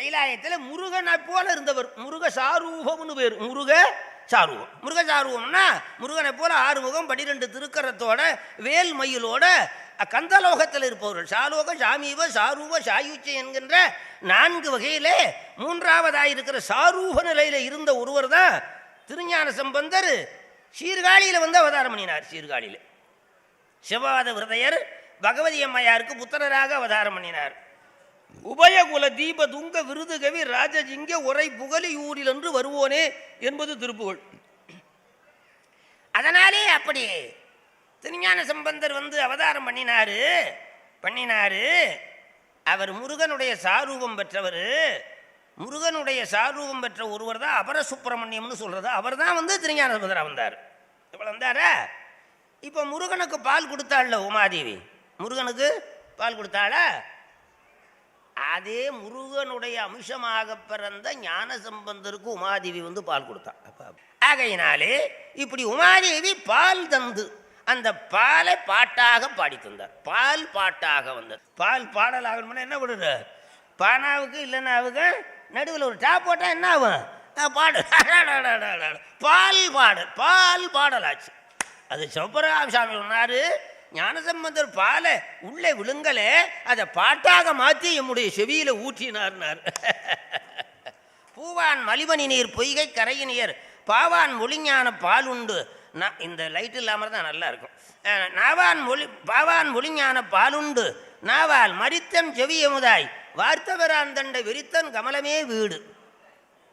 கைலாயத்தில் முருகனை போல இருந்தவர். முருக சாரூபம்னு பேர். முருக சாரூபம். முருக சாரூபம்னா முருகனை போல ஆறுமுகம் பனிரெண்டு திருக்கரத்தோட வேல் மயிலோட கந்தலோகத்தில் இருப்பவர்கள். சாலோக சாமீப சாரூப சாயுச்சி என்கின்ற நான்கு வகையிலே மூன்றாவதாக இருக்கிற சாரூப நிலையில் இருந்த ஒருவர் தான் திருஞான சம்பந்தர். சீர்காழியில் வந்து அவதாரம் பண்ணினார் சீர்காழியில். சிவவாத விரதையர் பகவதி அம்மையாருக்கு புத்திரராக அவதாரம் பண்ணினார். உபயகுல தீப துங்க விருது கவி ராஜஜிங்க உரை புகழி ஊரில் என்று வருவோனே என்பது திருப்புகழ். அதனாலே அப்படி திருஞான சம்பந்தர் வந்து அவதாரம் பண்ணினாரு. பண்ணினாரு. அவர் முருகனுடைய சாரூபம் பெற்றவர். முருகனுடைய சாரூபம் பெற்ற ஒருவர் தான் அபர சுப்பிரமணியம்னு சொல்றது. அவர் தான் வந்து திருஞான சம்பந்தரா வந்தார். இவ்வளோ வந்தாரா? இப்போ முருகனுக்கு பால் கொடுத்தாள்ல உமாதேவி. முருகனுக்கு பால் கொடுத்தாளா? அதே முருகனுடைய அம்சமாக பிறந்த ஞான சம்பந்தருக்கு உமாதேவி வந்து பால் கொடுத்தா. அப்பா ஆகையினாலே இப்படி உமாதேவி பால் தந்து அந்த பாலை பாட்டாக பாடி தந்தார். பால் பாட்டாக வந்தார். பால் பாடல் ஆகணும்னா என்ன பண்ணுற பானாவுக்கு இல்லைன்னாவுக்கு நடுவில் ஒரு டாப் போட்டால் என்ன ஆகும்? பாடல். பாடு பால் பாடல். பால் பாடலாச்சு. அது சாமி சொன்னார் ஞானசம்பந்தர் பாலை உள்ளே விழுங்கலே அதை பாட்டாக மாற்றி எம்முடைய செவியில் ஊற்றினார்னார். பூவான் மலிமணி நீர் பொய்கை கரையினியர் பாவான் மொழிஞான பால் உண்டு. நான் இந்த லைட் இல்லாமல் தான் நல்லா இருக்கும். நாவான் மொழி பாவான் மொழிஞான பாலுண்டு நாவால் மரித்தன் செவியமுதாய் வார்த்தவரான் தண்டை விரித்தன் கமலமே வீடு.